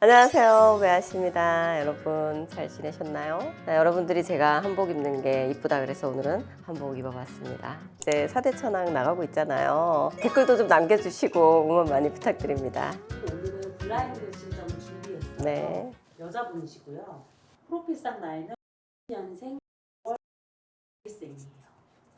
안녕하세요. 매아씨입니다. 여러분 잘 지내셨나요? 네, 여러분들이 제가 한복 입는 게 이쁘다 그래서 오늘은 한복 입어봤습니다. 이제 사대천왕 나가고 있잖아요. 댓글도 좀 남겨주시고 응원 많이 부탁드립니다. 오늘은 블라인드 신점을 준비했어요. 네. 여자분이시고요. 프로필상 나이는 년생 1생이에요.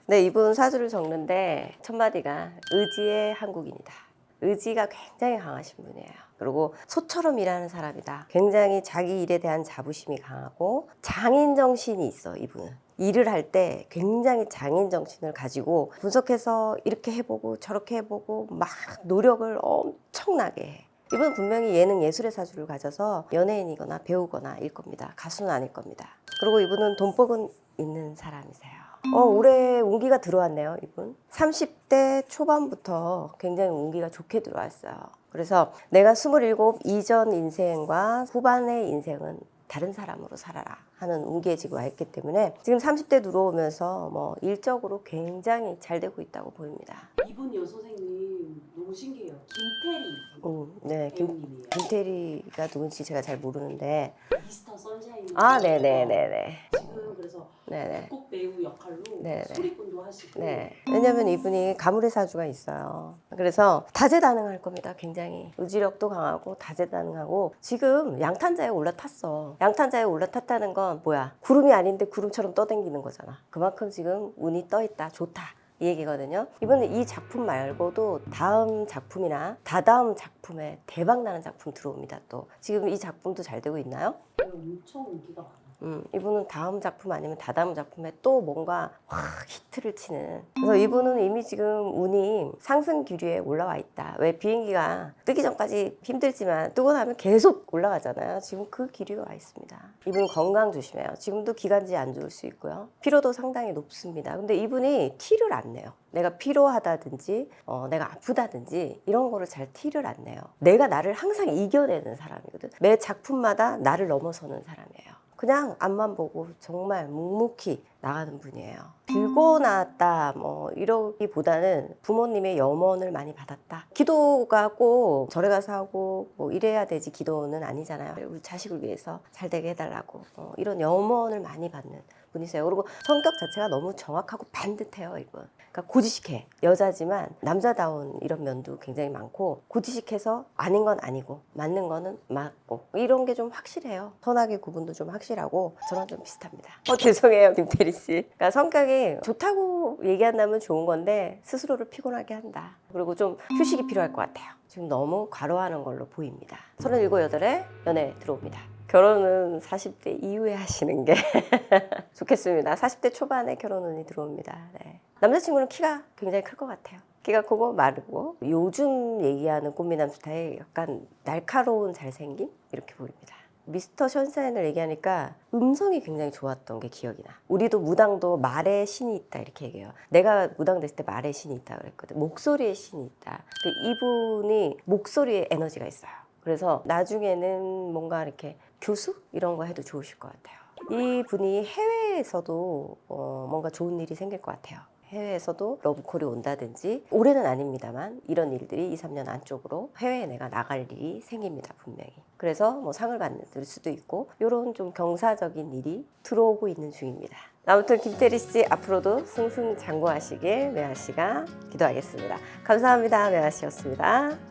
네, 이분 사주를 적는데 첫 마디가 의지의 한국인이다. 의지가 굉장히 강하신 분이에요. 그리고 소처럼 일하는 사람이다. 굉장히 자기 일에 대한 자부심이 강하고 장인 정신이 있어, 이분은. 일을 할 때 굉장히 장인 정신을 가지고 분석해서 이렇게 해보고 저렇게 해보고 막 노력을 엄청나게 해. 이분은 분명히 예능 예술의 사주를 가져서 연예인이거나 배우거나 일 겁니다. 가수는 아닐 겁니다. 그리고 이분은 돈복은 있는 사람이세요. 어, 올해 운기가 들어왔네요, 이분. 30대 초반부터 굉장히 운기가 좋게 들어왔어요. 그래서 내가 27 이전 인생과 후반의 인생은 다른 사람으로 살아라 하는 운기에 지금 와 있기 때문에 지금 30대 들어오면서 뭐 일적으로 굉장히 잘 되고 있다고 보입니다. 이분 여선생님 너무 신기해요. 김태리 음, 네, 김, 배우님이에요. 김태리가 누군지 제가 잘 모르는데 미스터 선샤인. 아, 네네네네. 그래서 네네. 국배우 역할로 네네. 소리꾼도 하시고 네. 왜냐면 이분이 가물의 사주가 있어요. 그래서 다재다능할 겁니다. 굉장히. 의지력도 강하고 다재다능하고 지금 양탄자에 올라탔어. 양탄자에 올라탔다는 건 뭐야? 구름이 아닌데 구름처럼 떠다니는 거잖아. 그만큼 지금 운이 떠 있다. 좋다. 이 얘기거든요. 이번에 이 작품 말고도 다음 작품이나 다다음 작품에 대박 나는 작품 들어옵니다. 또 지금 이 작품도 잘 되고 있나요? 엄청 인기가 많아요. 음, 이분은 다음 작품 아니면 다다음 작품에 또 뭔가 확 히트를 치는. 그래서 이분은 이미 지금 운이 상승 기류에 올라와 있다. 왜 비행기가 뜨기 전까지 힘들지만 뜨고 나면 계속 올라가잖아요. 지금 그 기류에 와 있습니다. 이분 건강 조심해요. 지금도 기관지 안 좋을 수 있고요. 피로도 상당히 높습니다. 근데 이분이 티를 안 내요. 내가 피로하다든지 어, 내가 아프다든지 이런 거를 잘 티를 안 내요. 내가 나를 항상 이겨내는 사람이거든. 매 작품마다 나를 넘어서는 사람이에요. 그냥 앞만 보고 정말 묵묵히 나가는 분이에요. 들고 나왔다 뭐 이러기보다는 부모님의 염원을 많이 받았다. 기도가 꼭 절에 가서 하고 뭐 이래야 되지 기도는 아니잖아요. 우리 자식을 위해서 잘 되게 해달라고 어, 이런 염원을 많이 받는 분이세요. 그리고 성격 자체가 너무 정확하고 반듯해요, 이분. 그러니까 고지식해. 여자지만 남자다운 이런 면도 굉장히 많고 고지식해서 아닌 건 아니고 맞는 거는 맞고 이런 게 좀 확실해요. 선악의 구분도 좀 확실하고 저랑 좀 비슷합니다. 어 죄송해요, 김태리 씨. 그러니까 성격이 좋다고 얘기한다면 좋은 건데 스스로를 피곤하게 한다. 그리고 좀 휴식이 필요할 것 같아요. 지금 너무 과로하는 걸로 보입니다. 37, 8에 연애 들어옵니다. 결혼은 40대 이후에 하시는 게 좋겠습니다. 40대 초반에 결혼운이 들어옵니다. 네. 남자친구는 키가 굉장히 클 것 같아요. 키가 크고 마르고 요즘 얘기하는 꽃미남 스타일 약간 날카로운 잘생김 이렇게 보입니다. 미스터 션샤인을 얘기하니까 음성이 굉장히 좋았던 게 기억이 나. 우리도 무당도 말에 신이 있다 이렇게 얘기해요. 내가 무당 됐을 때 말에 신이 있다 그랬거든. 목소리에 신이 있다. 그 이분이 목소리에 에너지가 있어요. 그래서 나중에는 뭔가 이렇게 교수? 이런 거 해도 좋으실 것 같아요. 이 분이 해외에서도 어, 뭔가 좋은 일이 생길 것 같아요. 해외에서도 러브콜이 온다든지 올해는 아닙니다만 이런 일들이 2, 3년 안쪽으로 해외에 내가 나갈 일이 생깁니다 분명히. 그래서 뭐 상을 받을 수도 있고 이런 좀 경사적인 일이 들어오고 있는 중입니다. 아무튼 김태리 씨 앞으로도 승승장구하시길 매아 씨가 기도하겠습니다. 감사합니다 매아 씨였습니다